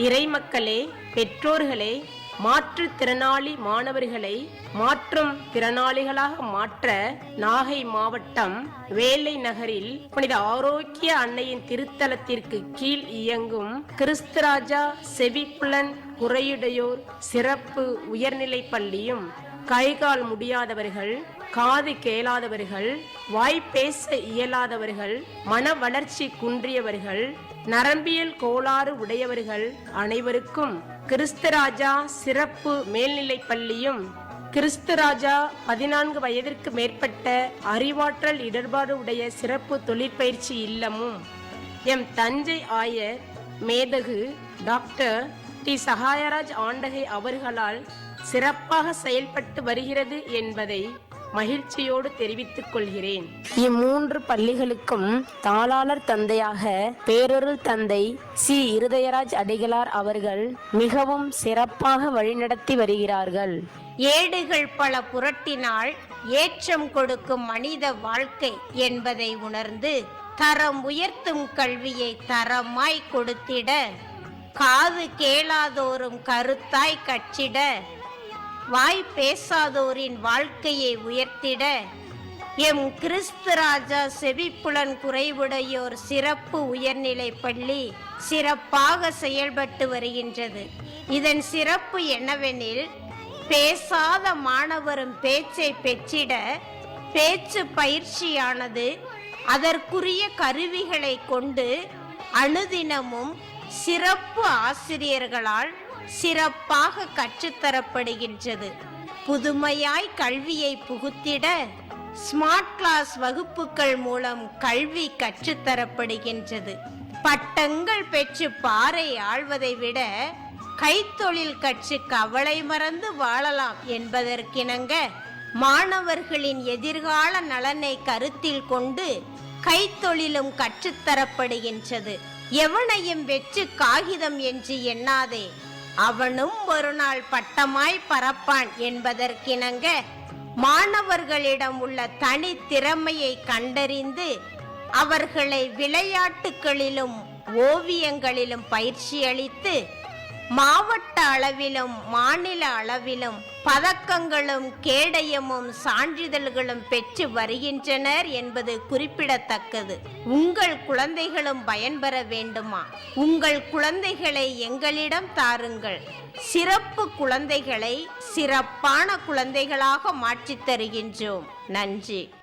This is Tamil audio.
இறைமக்களே பெற்றோர்களே மாற்றுத்திறனாளி மாணவர்களை மாற்றும் திறனாளிகளாக மாற்ற நாகை மாவட்டம் வேலை நகரில் புனித ஆரோக்கிய அன்னையின் திருத்தலத்திற்கு கீழ் இயங்கும் கிறிஸ்துராஜா செவிப்புலன் குறையுடையோர் சிறப்பு உயர்நிலைப் பள்ளியும் கைகால் முடியாதவர்கள் காது கேளாதவர்கள் வாய் பேச இயலாதவர்கள் மன வளர்ச்சி குன்றியவர்கள் நரம்பியல் கோளாறு உடையவர்கள் அனைவருக்கும் கிறிஸ்தராஜா சிறப்பு மேல்நிலைப் பள்ளியும் கிறிஸ்தராஜா பதினான்கு வயதிற்கு மேற்பட்ட அறிவாற்றல் இடர்பாடு உடைய சிறப்பு தொழிற்பயிற்சி இல்லமும் எம் தஞ்சை ஆயர் மேதகு டாக்டர் டி சகாயராஜ் ஆண்டகை அவர்களால் சிறப்பாக செயல்பட்டு வருகிறது என்பதை மகிழ்ச்சியோடு தெரிவித்துக் கொள்கிறேன். இம்மூன்று பள்ளிகளுக்கும் தாளாளர் தந்தையாக பேரொருள் தந்தை சி. இருதயராஜ் அடிகளார் அவர்கள் மிகவும் சிறப்பாக வழிநடத்தி வருகிறார்கள். ஏடுகள் பல புரட்டினால் ஏற்றம் கொடுக்கும் மனித வாழ்க்கை என்பதை உணர்ந்து தரம் உயர்த்தும் கல்வியை தரமாய் கொடுத்திட காது கேளாதோரும் கருத்தாய் கற்றிட வாய் பேசாதோரின் வாழ்க்கையை உயர்த்திட எம் கிறிஸ்து ராஜா செவிப்புலன் குறைவுடையோர் சிறப்பு உயர்நிலை பள்ளி சிறப்பாக செயல்பட்டு வருகின்றது. இதன் சிறப்பு என்னவெனில் பேசாத மாணவரும் பேச்சை பெற்றிட பேச்சு பயிற்சியானது அதற்குரிய கருவிகளை கொண்டு அனுதினமும் சிறப்பு ஆசிரியர்களால் சிறப்பாக கற்றுத்தரப்படுகின்றது. புதுமையாய் கல்வியை புகுத்திட ஸ்மார்ட் கிளாஸ் வகுப்புகள் மூலம் கல்வி கற்றுத்தரப்படுகின்றது. பட்டங்கள் பெற்று பாறை ஆழ்வதை விட கைத்தொழில் கற்று கவலை மறந்து வாழலாம் என்பதற்கிணங்க மாணவர்களின் எதிர்கால நலனை கருத்தில் கொண்டு கைத்தொழிலும் கற்றுத்தரப்படுகின்றது. எவனையும் வெற்று காகிதம் என்று எண்ணாதே. அவனும் ஒரு நாள் பட்டமாய் பறப்பான் என்பதற்கிணங்க மாணவர்களிடம் உள்ள தனி திறமையை கண்டறிந்து அவர்களை விளையாட்டுகளிலும் ஓவியங்களிலும் பயிற்சி அளித்து மாவட்ட அளவிலும் மாநில அளவிலும் பதக்கங்களும் கேடயமும் சான்றிதழ்களும் பெற்று வருகின்றனர் என்பது குறிப்பிடத்தக்கது. உங்கள் குழந்தைகளும் பயன்பெற வேண்டுமா? உங்கள் குழந்தைகளை எங்களிடம் தாருங்கள். சிறப்பு குழந்தைகளை சிறப்பான குழந்தைகளாக மாற்றித் தருகின்றோம். நன்றி.